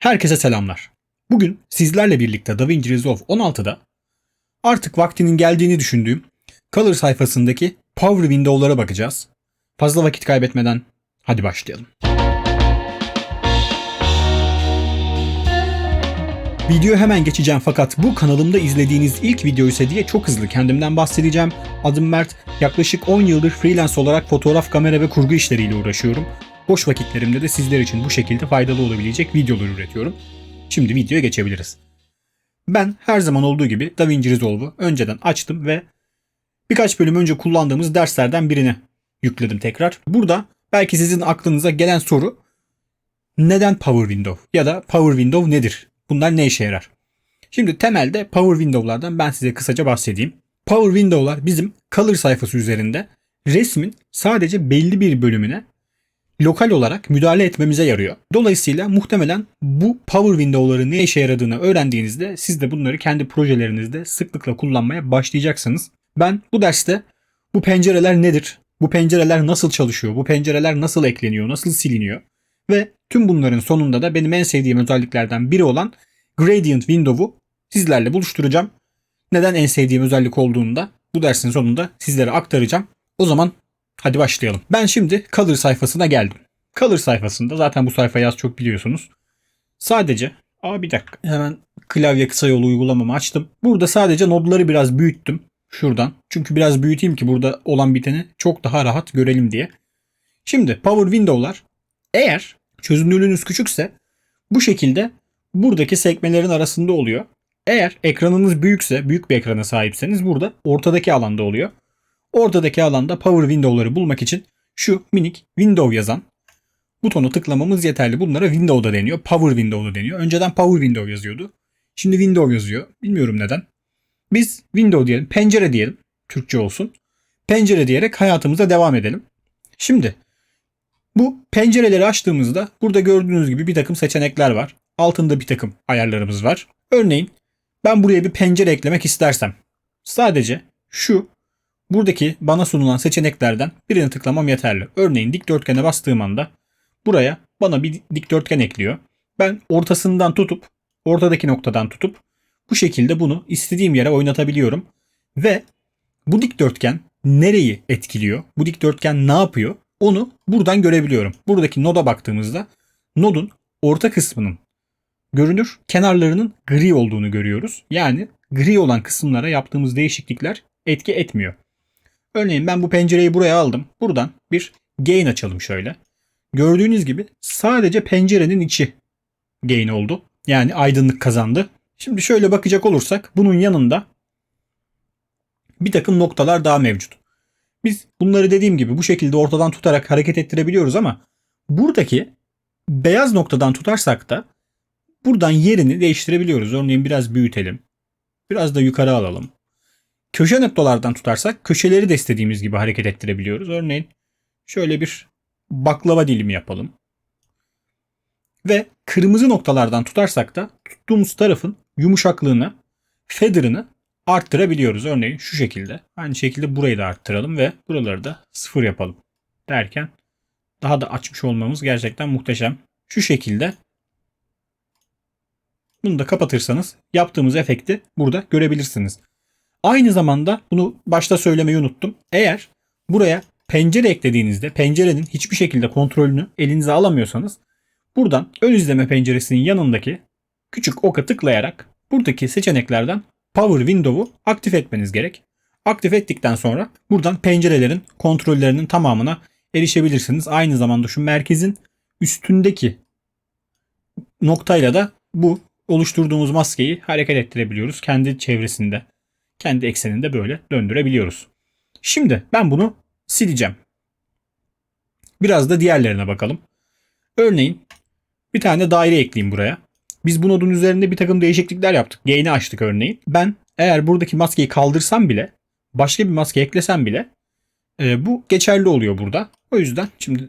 Herkese selamlar. Bugün sizlerle birlikte DaVinci Resolve 16'da artık vaktinin geldiğini düşündüğüm Color sayfasındaki Power Window'lara bakacağız. Fazla vakit kaybetmeden hadi başlayalım. Video hemen geçeceğim fakat bu kanalımda izlediğiniz ilk video ise diye çok hızlı kendimden bahsedeceğim. Adım Mert. Yaklaşık 10 yıldır freelance olarak fotoğraf, kamera ve kurgu işleriyle uğraşıyorum. Boş vakitlerimde de sizler için bu şekilde faydalı olabilecek videolar üretiyorum. Şimdi videoya geçebiliriz. Ben her zaman olduğu gibi DaVinci Resolve'u önceden açtım ve birkaç bölüm önce kullandığımız derslerden birini yükledim tekrar. Burada belki sizin aklınıza gelen soru neden Power Window ya da Power Window nedir? Bunlar ne işe yarar? Şimdi temelde Power Window'lardan ben size kısaca bahsedeyim. Power Window'lar bizim Color sayfası üzerinde resmin sadece belli bir bölümüne lokal olarak müdahale etmemize yarıyor. Dolayısıyla muhtemelen bu Power Window'ların ne işe yaradığını öğrendiğinizde siz de bunları kendi projelerinizde sıklıkla kullanmaya başlayacaksınız. Ben bu derste bu pencereler nedir? Bu pencereler nasıl çalışıyor? Bu pencereler nasıl ekleniyor? Nasıl siliniyor? Ve tüm bunların sonunda da benim en sevdiğim özelliklerden biri olan Gradient Window'u sizlerle buluşturacağım. Neden en sevdiğim özellik olduğunu da bu dersin sonunda sizlere aktaracağım. O zaman hadi başlayalım. Ben şimdi Color sayfasına geldim. Color sayfasında zaten bu sayfayı az çok biliyorsunuz. Sadece Aa bir dakika hemen klavye kısa yolu uygulamamı açtım. Burada sadece nodları biraz büyüttüm. Şuradan. Çünkü biraz büyüteyim ki burada olan biteni çok daha rahat görelim diye. Şimdi Power Window'lar eğer çözünürlüğünüz küçükse bu şekilde buradaki sekmelerin arasında oluyor. Eğer ekranınız büyükse, büyük bir ekrana sahipseniz burada ortadaki alanda oluyor. Ortadaki alanda Power Window'ları bulmak için şu minik Window yazan butonu tıklamamız yeterli. Bunlara Window'da deniyor. Power Window'da deniyor. Önceden Power Window yazıyordu. Şimdi Window yazıyor. Bilmiyorum neden. Biz Window diyelim, pencere diyelim. Türkçe olsun. Pencere diyerek hayatımıza devam edelim. Şimdi bu pencereleri açtığımızda burada gördüğünüz gibi bir takım seçenekler var. Altında bir takım ayarlarımız var. Örneğin ben buraya bir pencere eklemek istersem sadece şu buradaki bana sunulan seçeneklerden birini tıklamam yeterli. Örneğin dikdörtgene bastığım anda buraya bana bir dikdörtgen ekliyor. Ben ortasından tutup ortadaki noktadan tutup bu şekilde bunu istediğim yere oynatabiliyorum. Ve bu dikdörtgen nereyi etkiliyor? Bu dikdörtgen ne yapıyor? Onu buradan görebiliyorum. Buradaki noda baktığımızda nodun orta kısmının görünür kenarlarının gri olduğunu görüyoruz. Yani gri olan kısımlara yaptığımız değişiklikler etki etmiyor. Örneğin ben bu pencereyi buraya aldım. Buradan bir gain açalım şöyle. Gördüğünüz gibi sadece pencerenin içi gain oldu. Yani aydınlık kazandı. Şimdi şöyle bakacak olursak bunun yanında bir takım noktalar daha mevcut. Biz bunları dediğim gibi bu şekilde ortadan tutarak hareket ettirebiliyoruz ama buradaki beyaz noktadan tutarsak da buradan yerini değiştirebiliyoruz. Örneğin biraz büyütelim. Biraz da yukarı alalım. Köşe noktalardan tutarsak köşeleri de istediğimiz gibi hareket ettirebiliyoruz. Örneğin şöyle bir baklava dilimi yapalım. Ve kırmızı noktalardan tutarsak da tuttuğumuz tarafın yumuşaklığını, feather'ını arttırabiliyoruz. Örneğin şu şekilde. Aynı şekilde burayı da arttıralım ve buraları da sıfır yapalım. Derken daha da açmış olmamız gerçekten muhteşem. Şu şekilde bunu da kapatırsanız yaptığımız efekti burada görebilirsiniz. Aynı zamanda bunu başta söylemeyi unuttum. Eğer buraya pencere eklediğinizde pencerenin hiçbir şekilde kontrolünü elinize alamıyorsanız buradan ön izleme penceresinin yanındaki küçük oka tıklayarak buradaki seçeneklerden Power Window'u aktif etmeniz gerek. Aktif ettikten sonra buradan pencerelerin kontrollerinin tamamına erişebilirsiniz. Aynı zamanda şu merkezin üstündeki noktayla da bu oluşturduğumuz maskeyi hareket ettirebiliyoruz. Kendi çevresinde, kendi ekseninde böyle döndürebiliyoruz. Şimdi ben bunu sileceğim. Biraz da diğerlerine bakalım. Örneğin bir tane daire ekleyeyim buraya. Biz bu nodun üzerinde bir takım değişiklikler yaptık. Gain'i açtık örneğin. Ben eğer buradaki maskeyi kaldırsam bile başka bir maske eklesem bile e, bu geçerli oluyor burada. O yüzden şimdi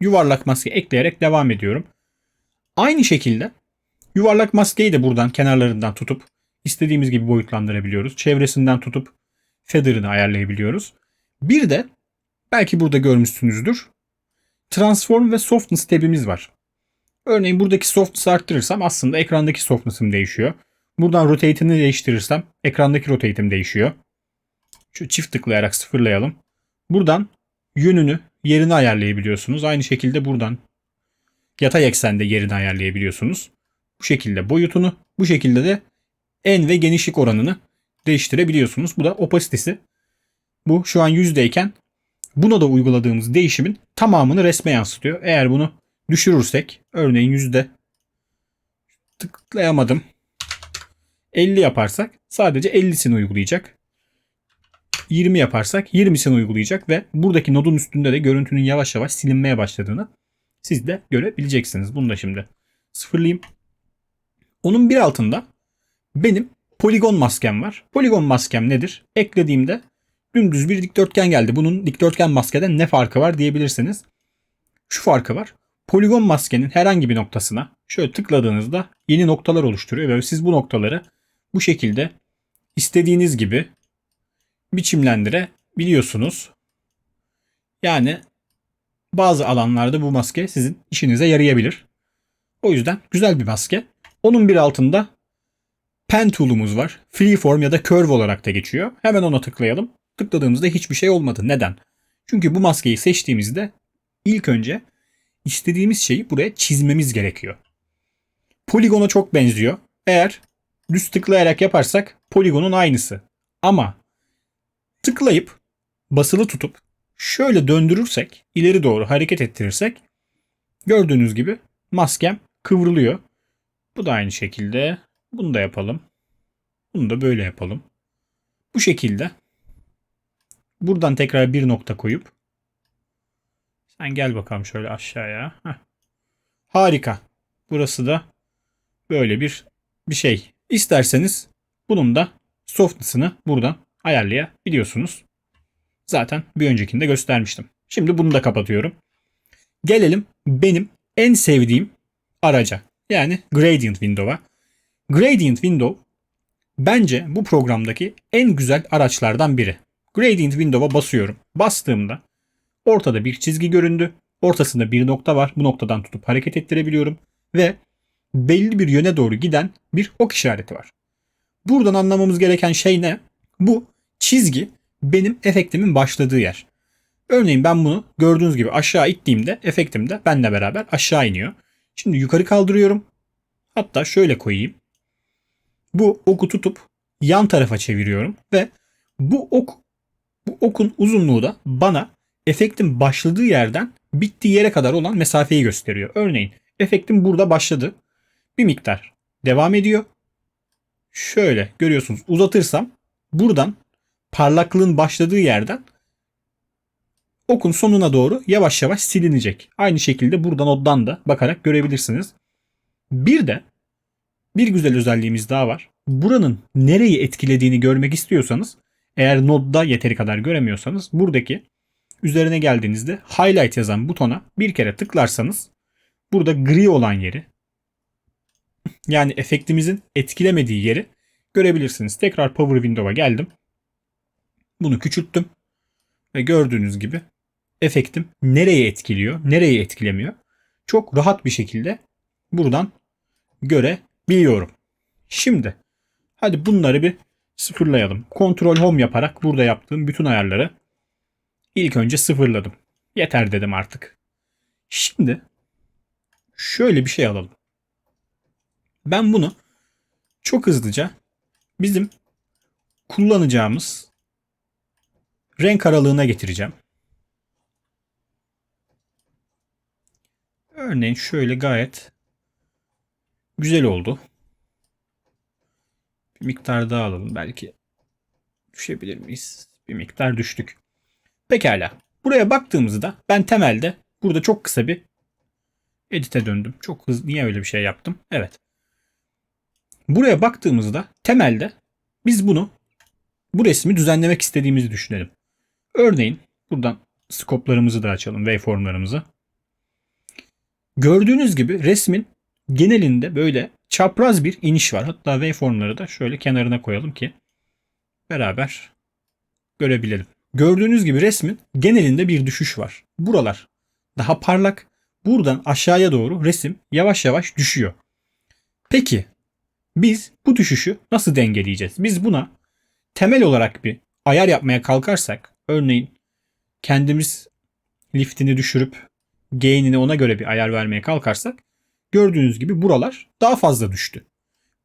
yuvarlak maske ekleyerek devam ediyorum. Aynı şekilde yuvarlak maskeyi de buradan kenarlarından tutup istediğimiz gibi boyutlandırabiliyoruz. Çevresinden tutup feather'ını ayarlayabiliyoruz. Bir de belki burada görmüşsünüzdür. Transform ve Softness tabimiz var. Örneğin buradaki softness'ı arttırırsam aslında ekrandaki softness'ım değişiyor. Buradan rotate'ini değiştirirsem ekrandaki rotate'im değişiyor. Şu çift tıklayarak sıfırlayalım. Buradan yönünü, yerini ayarlayabiliyorsunuz. Aynı şekilde buradan yatay eksende yerini ayarlayabiliyorsunuz. Bu şekilde boyutunu, bu şekilde de en ve genişlik oranını değiştirebiliyorsunuz. Bu da opasitesi. Bu şu an yüzdeyken buna da uyguladığımız değişimin tamamını resme yansıtıyor. Eğer bunu düşürürsek örneğin yüzde tıklayamadım. 50 yaparsak sadece 50'sini uygulayacak. 20 yaparsak 20'sini uygulayacak ve buradaki nodun üstünde de görüntünün yavaş yavaş silinmeye başladığını siz de görebileceksiniz. Bunu da şimdi sıfırlayayım. Onun bir altında benim poligon maskem var. Poligon maskem nedir? Eklediğimde dümdüz bir dikdörtgen geldi. Bunun dikdörtgen maskeden ne farkı var diyebilirsiniz. Şu farkı var. Poligon maskenin herhangi bir noktasına şöyle tıkladığınızda yeni noktalar oluşturuyor ve siz bu noktaları bu şekilde istediğiniz gibi biçimlendirebiliyorsunuz. Yani bazı alanlarda bu maske sizin işinize yarayabilir. O yüzden güzel bir maske. Onun bir altında pen tool'umuz var. Freeform ya da curve olarak da geçiyor. Hemen ona tıklayalım. Tıkladığımızda hiçbir şey olmadı. Neden? Çünkü bu maskeyi seçtiğimizde ilk önce istediğimiz şeyi buraya çizmemiz gerekiyor. Poligona çok benziyor. Eğer düz tıklayarak yaparsak poligonun aynısı. Ama tıklayıp basılı tutup şöyle döndürürsek, ileri doğru hareket ettirirsek gördüğünüz gibi maskem kıvrılıyor. Bu da aynı şekilde. Bunu da yapalım. Bunu da böyle yapalım. Bu şekilde buradan tekrar bir nokta koyup sen gel bakalım şöyle aşağıya. Heh. Harika. Burası da böyle bir bir şey. İsterseniz bunun da softness'ını buradan ayarlayabiliyorsunuz. Zaten bir öncekinde göstermiştim. Şimdi bunu da kapatıyorum. Gelelim benim en sevdiğim araca. Yani Gradient Window'a. Gradient Window bence bu programdaki en güzel araçlardan biri. Gradient Window'a basıyorum. Bastığımda ortada bir çizgi göründü. Ortasında bir nokta var. Bu noktadan tutup hareket ettirebiliyorum. Ve belli bir yöne doğru giden bir ok işareti var. Buradan anlamamız gereken şey ne? Bu çizgi benim efektimin başladığı yer. Örneğin ben bunu gördüğünüz gibi aşağı ittiğimde efektim de benimle beraber aşağı iniyor. Şimdi yukarı kaldırıyorum. Hatta şöyle koyayım. Bu oku tutup yan tarafa çeviriyorum ve bu ok bu okun uzunluğu da bana efektin başladığı yerden bittiği yere kadar olan mesafeyi gösteriyor. Örneğin efektim burada başladı. Bir miktar devam ediyor. Şöyle görüyorsunuz uzatırsam buradan parlaklığın başladığı yerden okun sonuna doğru yavaş yavaş silinecek. Aynı şekilde buradan oddan da bakarak görebilirsiniz. Bir de bir güzel özelliğimiz daha var. Buranın nereyi etkilediğini görmek istiyorsanız eğer nodda yeteri kadar göremiyorsanız buradaki üzerine geldiğinizde highlight yazan butona bir kere tıklarsanız burada gri olan yeri yani efektimizin etkilemediği yeri görebilirsiniz. Tekrar Power Window'a geldim. Bunu küçülttüm. Ve gördüğünüz gibi efektim nereye etkiliyor, nereye etkilemiyor. Çok rahat bir şekilde buradan görebiliyorum. Şimdi hadi bunları bir sıfırlayalım. Ctrl Home yaparak burada yaptığım bütün ayarları ilk önce sıfırladım. Yeter dedim artık. Şimdi şöyle bir şey alalım. Ben bunu çok hızlıca bizim kullanacağımız renk aralığına getireceğim. Örneğin şöyle gayet güzel oldu. Bir miktar daha alalım. Belki düşebilir miyiz? Bir miktar düştük. Pekala. Buraya baktığımızda ben temelde burada çok kısa bir edite döndüm. Çok hızlı. Niye öyle bir şey yaptım? Evet. Buraya baktığımızda temelde biz bunu bu resmi düzenlemek istediğimizi düşünelim. Örneğin buradan skoplarımızı da açalım, waveformlarımızı. Gördüğünüz gibi resmin genelinde böyle çapraz bir iniş var. Hatta waveformları da şöyle kenarına koyalım ki beraber görebilelim. Gördüğünüz gibi resmin genelinde bir düşüş var. Buralar daha parlak, buradan aşağıya doğru resim yavaş yavaş düşüyor. Peki biz bu düşüşü nasıl dengeleyeceğiz? Biz buna temel olarak bir ayar yapmaya kalkarsak örneğin kendimiz liftini düşürüp gain'ini ona göre bir ayar vermeye kalkarsak gördüğünüz gibi buralar daha fazla düştü.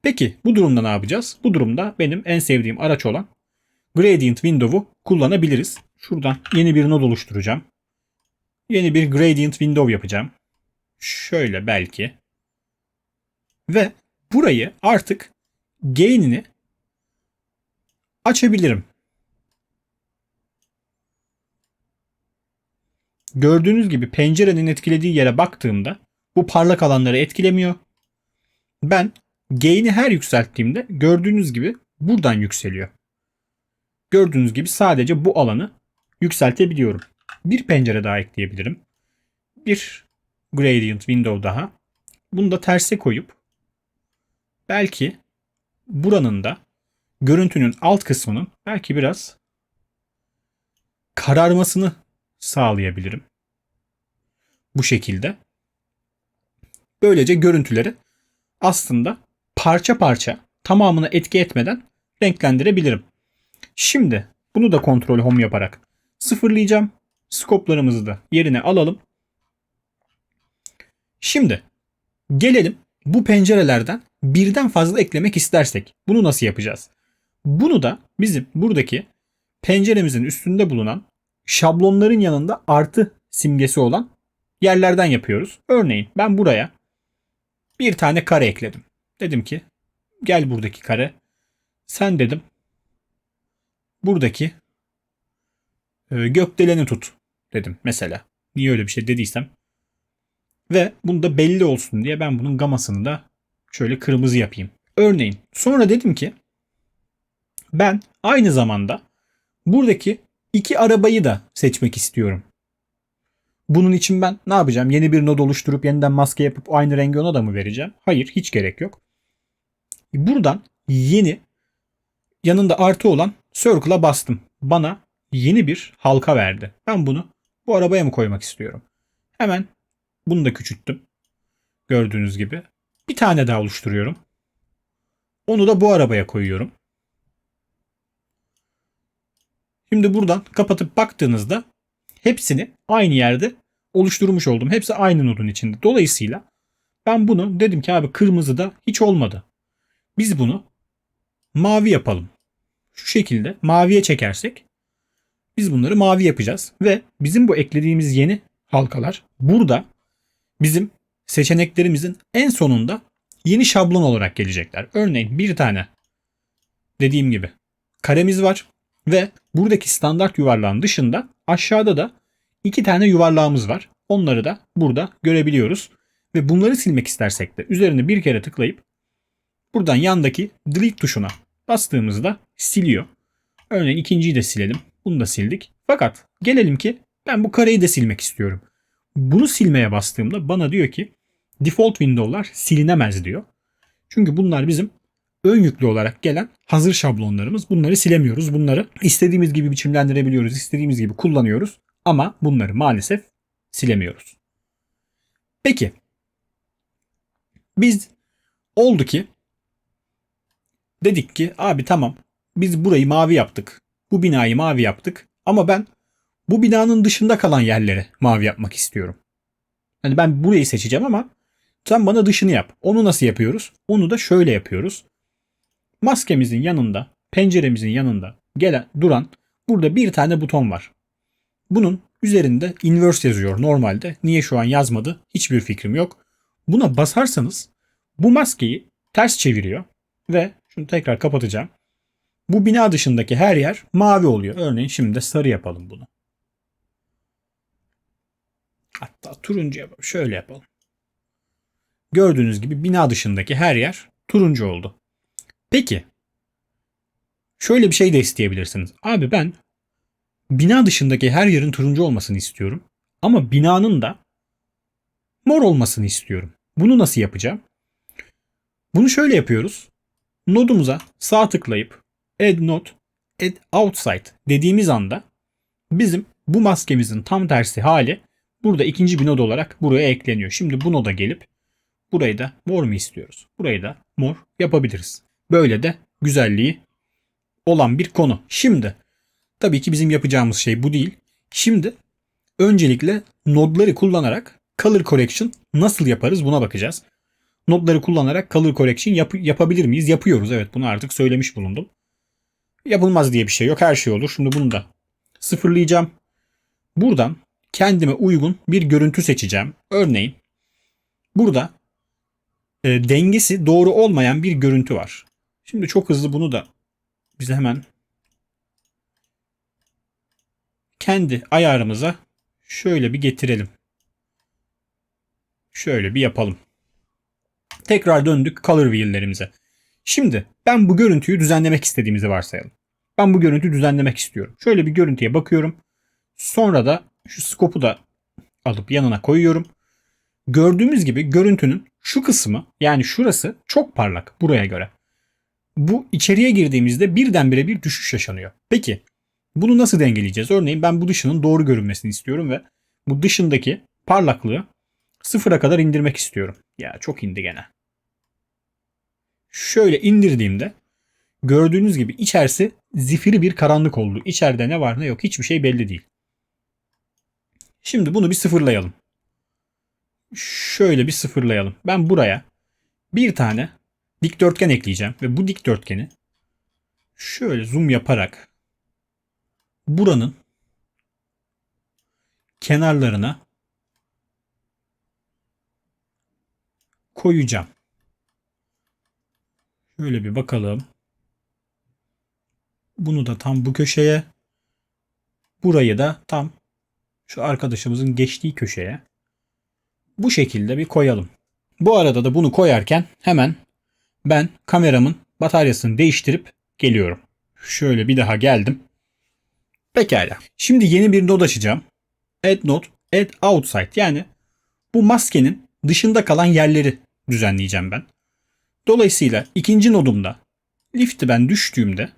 Peki bu durumda ne yapacağız? Bu durumda benim en sevdiğim araç olan Gradient Window'u kullanabiliriz. Şuradan yeni bir node oluşturacağım. Yeni bir Gradient Window yapacağım. Şöyle belki. Ve burayı artık gain'ini açabilirim. Gördüğünüz gibi pencerenin etkilediği yere baktığımda bu parlak alanları etkilemiyor. Ben gain'i her yükselttiğimde gördüğünüz gibi buradan yükseliyor. Gördüğünüz gibi sadece bu alanı yükseltebiliyorum. Bir pencere daha ekleyebilirim. Bir gradient window daha. Bunu da terse koyup belki buranın da görüntünün alt kısmının belki biraz kararmasını sağlayabilirim. Bu şekilde. Böylece görüntüleri aslında parça parça tamamına etki etmeden renklendirebilirim. Şimdi bunu da kontrol home yaparak sıfırlayacağım. Skoplarımızı da yerine alalım. Şimdi gelelim bu pencerelerden birden fazla eklemek istersek bunu nasıl yapacağız? Bunu da bizim buradaki penceremizin üstünde bulunan şablonların yanında artı simgesi olan yerlerden yapıyoruz. Örneğin ben buraya bir tane kare ekledim. Dedim ki gel buradaki kare. Sen dedim buradaki e, gökdeleni tut dedim mesela. Niye öyle bir şey dediysem. Ve bunu da belli olsun diye ben bunun gamasını da şöyle kırmızı yapayım. Örneğin sonra dedim ki ben aynı zamanda buradaki iki arabayı da seçmek istiyorum. Bunun için ben ne yapacağım? Yeni bir node oluşturup yeniden maske yapıp aynı rengi ona da mı vereceğim? Hayır hiç gerek yok. Buradan yeni yanında artı olan circle'a bastım. Bana yeni bir halka verdi. Ben bunu bu arabaya mı koymak istiyorum? Hemen bunu da küçülttüm. Gördüğünüz gibi. Bir tane daha oluşturuyorum. Onu da bu arabaya koyuyorum. Şimdi buradan kapatıp baktığınızda hepsini aynı yerde oluşturmuş oldum. Hepsi aynı nodun içinde. Dolayısıyla ben bunu dedim ki abi kırmızı da hiç olmadı. Biz bunu mavi yapalım. Şu şekilde maviye çekersek biz bunları mavi yapacağız ve bizim bu eklediğimiz yeni halkalar burada bizim seçeneklerimizin en sonunda yeni şablon olarak gelecekler. Örneğin bir tane dediğim gibi karemiz var ve buradaki standart yuvarlağın dışında aşağıda da iki tane yuvarlağımız var. Onları da burada görebiliyoruz. Ve bunları silmek istersek de üzerine bir kere tıklayıp buradan yandaki delete tuşuna bastığımızda siliyor. Örneğin ikinciyi de silelim. Bunu da sildik. Fakat gelelim ki ben bu kareyi de silmek istiyorum. Bunu silmeye bastığımda bana diyor ki default window'lar silinemez diyor. Çünkü bunlar bizim ön yüklü olarak gelen hazır şablonlarımız. Bunları silemiyoruz. Bunları istediğimiz gibi biçimlendirebiliyoruz. istediğimiz gibi kullanıyoruz. Ama bunları maalesef silemiyoruz. Peki biz oldu ki dedik ki abi tamam biz burayı mavi yaptık. Bu binayı mavi yaptık ama ben bu binanın dışında kalan yerleri mavi yapmak istiyorum. Hani ben burayı seçeceğim ama sen bana dışını yap. Onu nasıl yapıyoruz? Onu da şöyle yapıyoruz. Maskemizin yanında, penceremizin yanında gelen duran burada bir tane buton var. Bunun üzerinde inverse yazıyor normalde. Niye şu an yazmadı? Hiçbir fikrim yok. Buna basarsanız bu maskeyi ters çeviriyor ve şunu tekrar kapatacağım. Bu bina dışındaki her yer mavi oluyor. Örneğin şimdi de sarı yapalım bunu. Hatta turuncu yapalım. Şöyle yapalım. Gördüğünüz gibi bina dışındaki her yer turuncu oldu. Peki şöyle bir şey de isteyebilirsiniz. Abi ben bina dışındaki her yerin turuncu olmasını istiyorum. Ama binanın da mor olmasını istiyorum. Bunu nasıl yapacağım? Bunu şöyle yapıyoruz. Nodumuza sağ tıklayıp add node, add outside dediğimiz anda bizim bu maskemizin tam tersi hali burada ikinci bir nod olarak buraya ekleniyor. Şimdi bu noda gelip burayı da mor mu istiyoruz? Burayı da mor yapabiliriz. Böyle de güzelliği olan bir konu. Şimdi tabii ki bizim yapacağımız şey bu değil. Şimdi öncelikle nodları kullanarak color correction nasıl yaparız buna bakacağız. Nodları kullanarak color correction yap- yapabilir miyiz? Yapıyoruz evet bunu artık söylemiş bulundum. Yapılmaz diye bir şey yok her şey olur. Şimdi bunu da sıfırlayacağım. Buradan kendime uygun bir görüntü seçeceğim. Örneğin burada e, dengesi doğru olmayan bir görüntü var. Şimdi çok hızlı bunu da bize hemen kendi ayarımıza şöyle bir getirelim. Şöyle bir yapalım. Tekrar döndük color wheel'lerimize. Şimdi ben bu görüntüyü düzenlemek istediğimizi varsayalım. Ben bu görüntüyü düzenlemek istiyorum. Şöyle bir görüntüye bakıyorum. Sonra da şu skopu da alıp yanına koyuyorum. Gördüğümüz gibi görüntünün şu kısmı yani şurası çok parlak buraya göre. Bu içeriye girdiğimizde birdenbire bir düşüş yaşanıyor. Peki bunu nasıl dengeleyeceğiz? Örneğin ben bu dışının doğru görünmesini istiyorum ve bu dışındaki parlaklığı sıfıra kadar indirmek istiyorum. Ya çok indi gene. Şöyle indirdiğimde gördüğünüz gibi içerisi zifiri bir karanlık oldu. İçeride ne var ne yok hiçbir şey belli değil. Şimdi bunu bir sıfırlayalım. Şöyle bir sıfırlayalım. Ben buraya bir tane dikdörtgen ekleyeceğim ve bu dikdörtgeni şöyle zoom yaparak buranın kenarlarına koyacağım. Şöyle bir bakalım. Bunu da tam bu köşeye. Burayı da tam şu arkadaşımızın geçtiği köşeye. Bu şekilde bir koyalım. Bu arada da bunu koyarken hemen ben kameramın bataryasını değiştirip geliyorum. Şöyle bir daha geldim. Pekala. Şimdi yeni bir node açacağım. Add node, add outside. Yani bu maskenin dışında kalan yerleri düzenleyeceğim ben. Dolayısıyla ikinci nodumda lift'i ben düştüğümde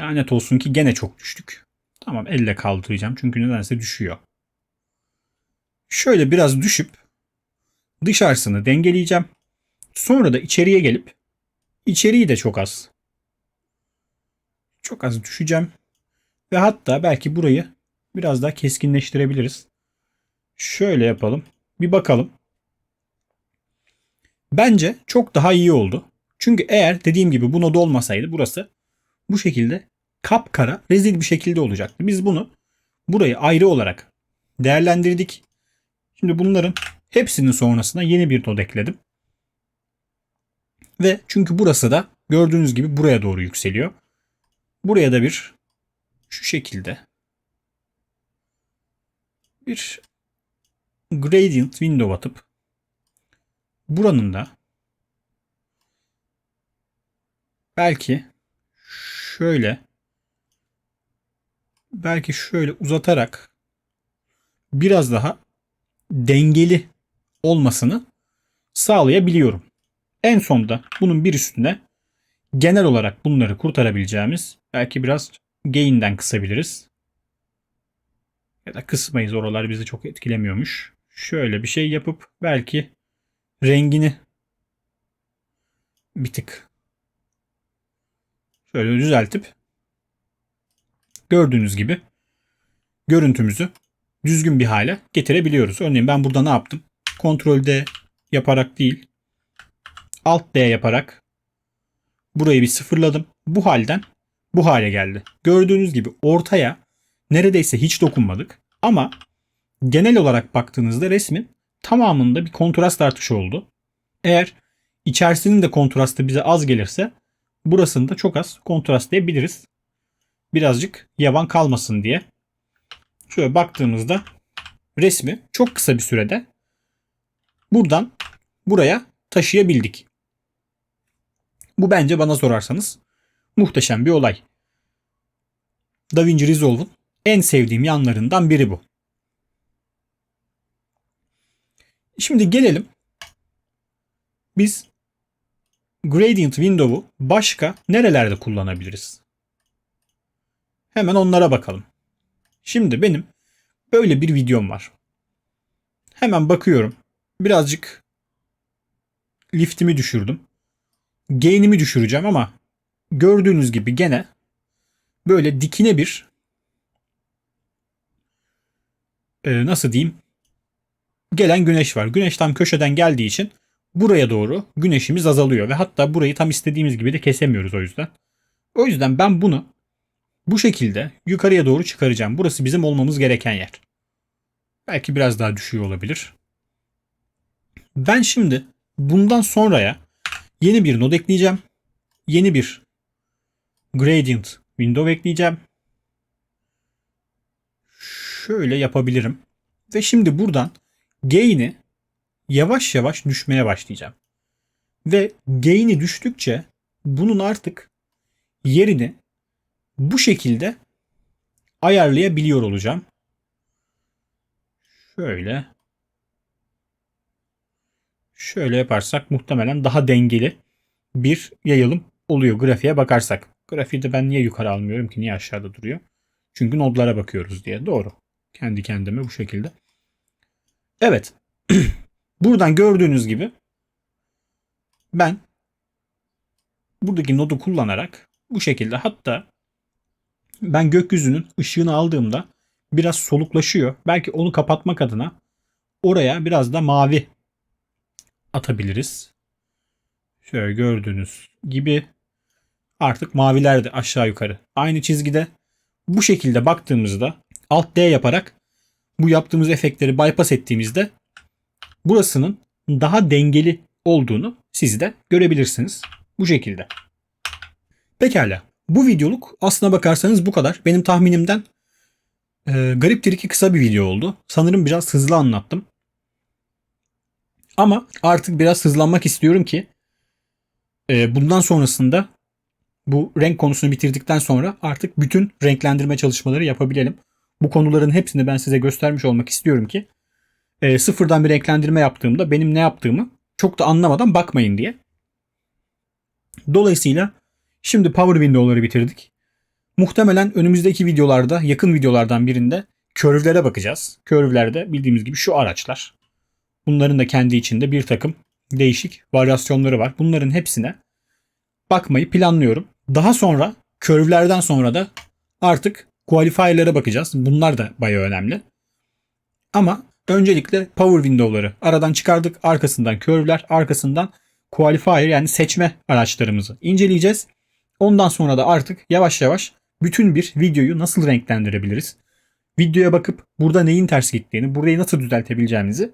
lanet olsun ki gene çok düştük. Tamam elle kaldıracağım çünkü nedense düşüyor. Şöyle biraz düşüp dışarısını dengeleyeceğim. Sonra da içeriye gelip içeriği de çok az çok az düşeceğim. Ve hatta belki burayı biraz daha keskinleştirebiliriz. Şöyle yapalım. Bir bakalım. Bence çok daha iyi oldu. Çünkü eğer dediğim gibi bu nod olmasaydı burası bu şekilde kapkara rezil bir şekilde olacaktı. Biz bunu burayı ayrı olarak değerlendirdik. Şimdi bunların hepsinin sonrasına yeni bir nod ekledim. Ve çünkü burası da gördüğünüz gibi buraya doğru yükseliyor. Buraya da bir şu şekilde bir gradient window atıp buranın da belki şöyle belki şöyle uzatarak biraz daha dengeli olmasını sağlayabiliyorum. En sonda bunun bir üstüne genel olarak bunları kurtarabileceğimiz belki biraz gain'den kısabiliriz. Ya da kısmayız oralar bizi çok etkilemiyormuş. Şöyle bir şey yapıp belki rengini bir tık şöyle düzeltip gördüğünüz gibi görüntümüzü düzgün bir hale getirebiliyoruz. Örneğin ben burada ne yaptım? D yaparak değil Alt D yaparak burayı bir sıfırladım. Bu halden bu hale geldi. Gördüğünüz gibi ortaya neredeyse hiç dokunmadık. Ama genel olarak baktığınızda resmin tamamında bir kontrast artışı oldu. Eğer içerisinin de kontrastı bize az gelirse burasını da çok az kontrastlayabiliriz. Birazcık yavan kalmasın diye. Şöyle baktığımızda resmi çok kısa bir sürede buradan buraya taşıyabildik. Bu bence bana sorarsanız muhteşem bir olay. DaVinci Resolve'un en sevdiğim yanlarından biri bu. Şimdi gelelim. Biz Gradient Window'u başka nerelerde kullanabiliriz? Hemen onlara bakalım. Şimdi benim Böyle bir videom var. Hemen bakıyorum. Birazcık liftimi düşürdüm. Gain'imi düşüreceğim ama gördüğünüz gibi gene böyle dikine bir e, nasıl diyeyim gelen güneş var. Güneş tam köşeden geldiği için buraya doğru güneşimiz azalıyor ve hatta burayı tam istediğimiz gibi de kesemiyoruz o yüzden. O yüzden ben bunu bu şekilde yukarıya doğru çıkaracağım. Burası bizim olmamız gereken yer. Belki biraz daha düşüyor olabilir. Ben şimdi bundan sonraya yeni bir node ekleyeceğim. Yeni bir gradient window ekleyeceğim. Şöyle yapabilirim. Ve şimdi buradan gain'i yavaş yavaş düşmeye başlayacağım. Ve gain'i düştükçe bunun artık yerini bu şekilde ayarlayabiliyor olacağım. Şöyle şöyle yaparsak muhtemelen daha dengeli bir yayılım oluyor grafiğe bakarsak. Grafiği de ben niye yukarı almıyorum ki niye aşağıda duruyor? Çünkü nodlara bakıyoruz diye. Doğru. Kendi kendime bu şekilde. Evet. Buradan gördüğünüz gibi ben buradaki nodu kullanarak bu şekilde hatta ben gökyüzünün ışığını aldığımda biraz soluklaşıyor. Belki onu kapatmak adına oraya biraz da mavi atabiliriz. Şöyle gördüğünüz gibi artık maviler de aşağı yukarı aynı çizgide. Bu şekilde baktığımızda Alt D yaparak bu yaptığımız efektleri bypass ettiğimizde burasının daha dengeli olduğunu siz de görebilirsiniz. Bu şekilde. Pekala. Bu videoluk aslına bakarsanız bu kadar. Benim tahminimden e, gariptir ki kısa bir video oldu. Sanırım biraz hızlı anlattım. Ama artık biraz hızlanmak istiyorum ki e, bundan sonrasında bu renk konusunu bitirdikten sonra artık bütün renklendirme çalışmaları yapabilelim. Bu konuların hepsini ben size göstermiş olmak istiyorum ki e, sıfırdan bir renklendirme yaptığımda benim ne yaptığımı çok da anlamadan bakmayın diye. Dolayısıyla şimdi Power Window'ları bitirdik. Muhtemelen önümüzdeki videolarda, yakın videolardan birinde curve'lere bakacağız. Curve'lerde bildiğimiz gibi şu araçlar. Bunların da kendi içinde bir takım değişik varyasyonları var. Bunların hepsine bakmayı planlıyorum. Daha sonra curve'lerden sonra da artık qualifier'lere bakacağız. Bunlar da bayağı önemli. Ama öncelikle power window'ları aradan çıkardık. Arkasından curve'ler, arkasından qualifier yani seçme araçlarımızı inceleyeceğiz. Ondan sonra da artık yavaş yavaş bütün bir videoyu nasıl renklendirebiliriz? Videoya bakıp burada neyin ters gittiğini, burayı nasıl düzeltebileceğimizi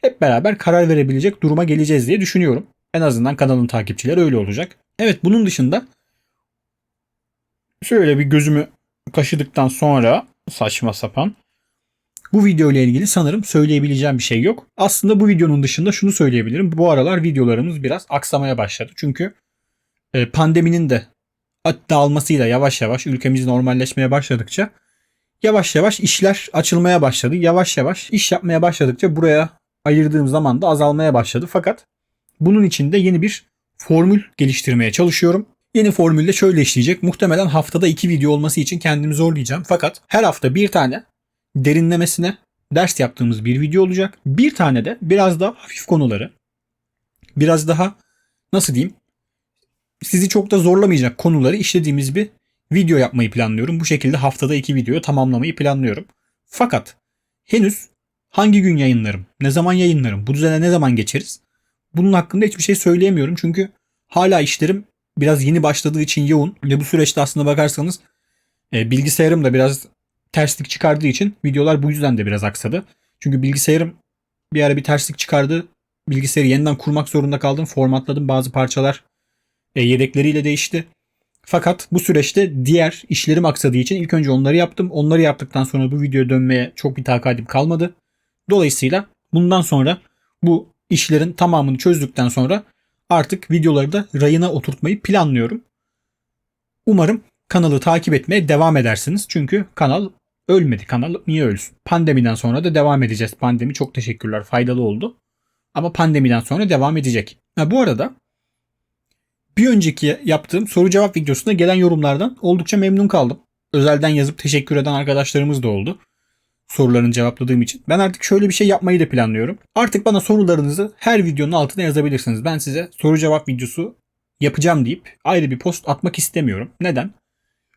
hep beraber karar verebilecek duruma geleceğiz diye düşünüyorum. En azından kanalın takipçileri öyle olacak. Evet bunun dışında şöyle bir gözümü kaşıdıktan sonra saçma sapan bu video ile ilgili sanırım söyleyebileceğim bir şey yok. Aslında bu videonun dışında şunu söyleyebilirim. Bu aralar videolarımız biraz aksamaya başladı. Çünkü e, pandeminin de dağılmasıyla yavaş yavaş ülkemiz normalleşmeye başladıkça yavaş yavaş işler açılmaya başladı. Yavaş yavaş iş yapmaya başladıkça buraya ayırdığım zaman da azalmaya başladı. Fakat bunun için de yeni bir formül geliştirmeye çalışıyorum. Yeni formülde şöyle işleyecek. Muhtemelen haftada iki video olması için kendimi zorlayacağım. Fakat her hafta bir tane derinlemesine ders yaptığımız bir video olacak. Bir tane de biraz daha hafif konuları, biraz daha nasıl diyeyim sizi çok da zorlamayacak konuları işlediğimiz bir video yapmayı planlıyorum. Bu şekilde haftada iki videoyu tamamlamayı planlıyorum. Fakat henüz hangi gün yayınlarım, ne zaman yayınlarım, bu düzene ne zaman geçeriz? Bunun hakkında hiçbir şey söyleyemiyorum çünkü hala işlerim biraz yeni başladığı için yoğun ve bu süreçte aslında bakarsanız e, bilgisayarım da biraz terslik çıkardığı için videolar bu yüzden de biraz aksadı. Çünkü bilgisayarım bir ara bir terslik çıkardı. Bilgisayarı yeniden kurmak zorunda kaldım. Formatladım. Bazı parçalar e, yedekleriyle değişti. Fakat bu süreçte diğer işlerim aksadığı için ilk önce onları yaptım. Onları yaptıktan sonra bu videoya dönmeye çok bir takatim kalmadı. Dolayısıyla bundan sonra bu işlerin tamamını çözdükten sonra artık videoları da rayına oturtmayı planlıyorum. Umarım kanalı takip etmeye devam edersiniz. Çünkü kanal ölmedi. Kanal niye ölsün? Pandemiden sonra da devam edeceğiz. Pandemi çok teşekkürler. Faydalı oldu. Ama pandemiden sonra devam edecek. Ha, bu arada bir önceki yaptığım soru cevap videosunda gelen yorumlardan oldukça memnun kaldım. Özelden yazıp teşekkür eden arkadaşlarımız da oldu. Sorularını cevapladığım için. Ben artık şöyle bir şey yapmayı da planlıyorum. Artık bana sorularınızı her videonun altına yazabilirsiniz. Ben size soru cevap videosu yapacağım deyip ayrı bir post atmak istemiyorum. Neden?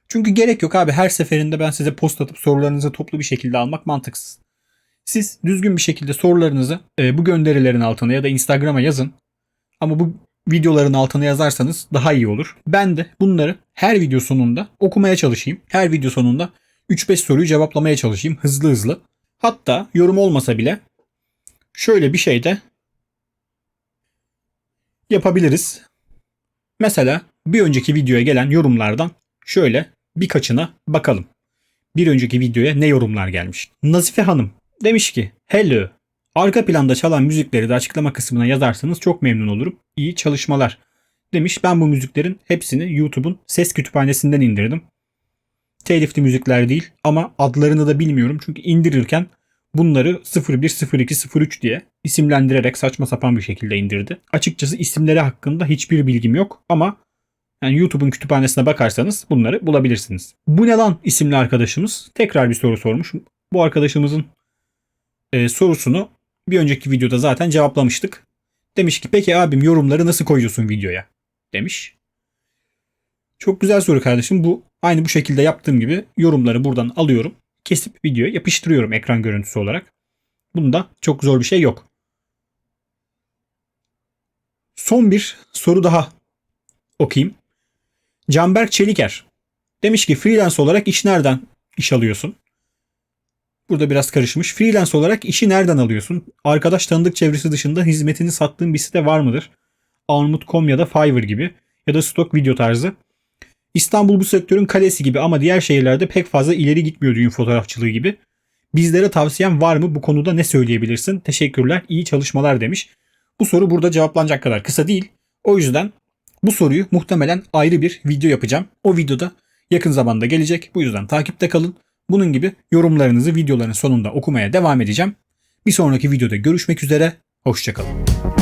Çünkü gerek yok abi her seferinde ben size post atıp sorularınızı toplu bir şekilde almak mantıksız. Siz düzgün bir şekilde sorularınızı e, bu gönderilerin altına ya da Instagram'a yazın. Ama bu videoların altına yazarsanız daha iyi olur. Ben de bunları her video sonunda okumaya çalışayım. Her video sonunda 3-5 soruyu cevaplamaya çalışayım hızlı hızlı. Hatta yorum olmasa bile şöyle bir şey de yapabiliriz. Mesela bir önceki videoya gelen yorumlardan şöyle birkaçına bakalım. Bir önceki videoya ne yorumlar gelmiş. Nazife Hanım demiş ki Hello. Arka planda çalan müzikleri de açıklama kısmına yazarsanız çok memnun olurum. İyi çalışmalar. Demiş ben bu müziklerin hepsini YouTube'un ses kütüphanesinden indirdim. Telifli müzikler değil ama adlarını da bilmiyorum çünkü indirirken bunları 010203 diye isimlendirerek saçma sapan bir şekilde indirdi. Açıkçası isimleri hakkında hiçbir bilgim yok ama yani YouTube'un kütüphanesine bakarsanız bunları bulabilirsiniz. Bu ne lan isimli arkadaşımız tekrar bir soru sormuş. Bu arkadaşımızın e, sorusunu bir önceki videoda zaten cevaplamıştık. Demiş ki peki abim yorumları nasıl koyuyorsun videoya? Demiş. Çok güzel soru kardeşim. Bu aynı bu şekilde yaptığım gibi yorumları buradan alıyorum. Kesip videoya yapıştırıyorum ekran görüntüsü olarak. Bunda çok zor bir şey yok. Son bir soru daha okuyayım. Canberk Çeliker demiş ki freelance olarak iş nereden iş alıyorsun? Burada biraz karışmış. Freelance olarak işi nereden alıyorsun? Arkadaş tanıdık çevresi dışında hizmetini sattığın bir site var mıdır? Armut.com ya da Fiverr gibi ya da stok video tarzı. İstanbul bu sektörün kalesi gibi ama diğer şehirlerde pek fazla ileri gitmiyor düğün fotoğrafçılığı gibi. Bizlere tavsiyen var mı? Bu konuda ne söyleyebilirsin? Teşekkürler, iyi çalışmalar demiş. Bu soru burada cevaplanacak kadar kısa değil. O yüzden bu soruyu muhtemelen ayrı bir video yapacağım. O videoda yakın zamanda gelecek. Bu yüzden takipte kalın. Bunun gibi yorumlarınızı videoların sonunda okumaya devam edeceğim. Bir sonraki videoda görüşmek üzere. Hoşçakalın.